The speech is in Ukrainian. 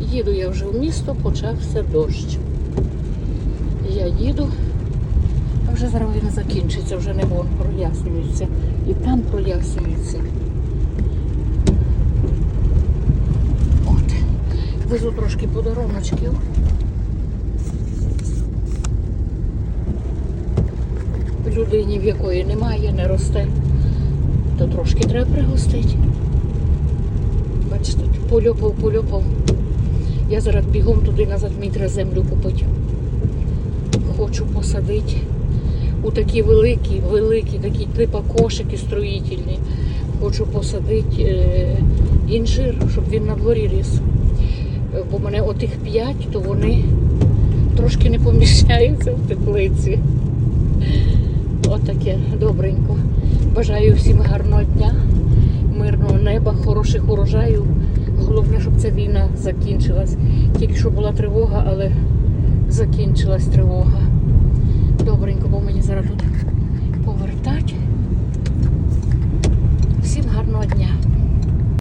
Їду я вже в місто, почався дощ. Я їду, а вже зараз він закінчиться, вже небо прояснюється. І там прояснюється. От. Везу трошки подаруночків. Людині, в якої немає, не росте, то трошки треба пригостити. Бачите, польопав, польопав. Я зараз бігом туди назад мені треба землю купити. Хочу посадити у такі великі, великі, такі типа кошики строїтельні. Хочу посадити е, інжир, щоб він на дворі ріс. Е, Бо мене отих п'ять, то вони трошки не поміщаються в теплиці. Отаке добренько. Бажаю всім гарного дня, мирного неба, хороших урожаїв. Закінчилась. Тільки що була тривога, але закінчилась тривога.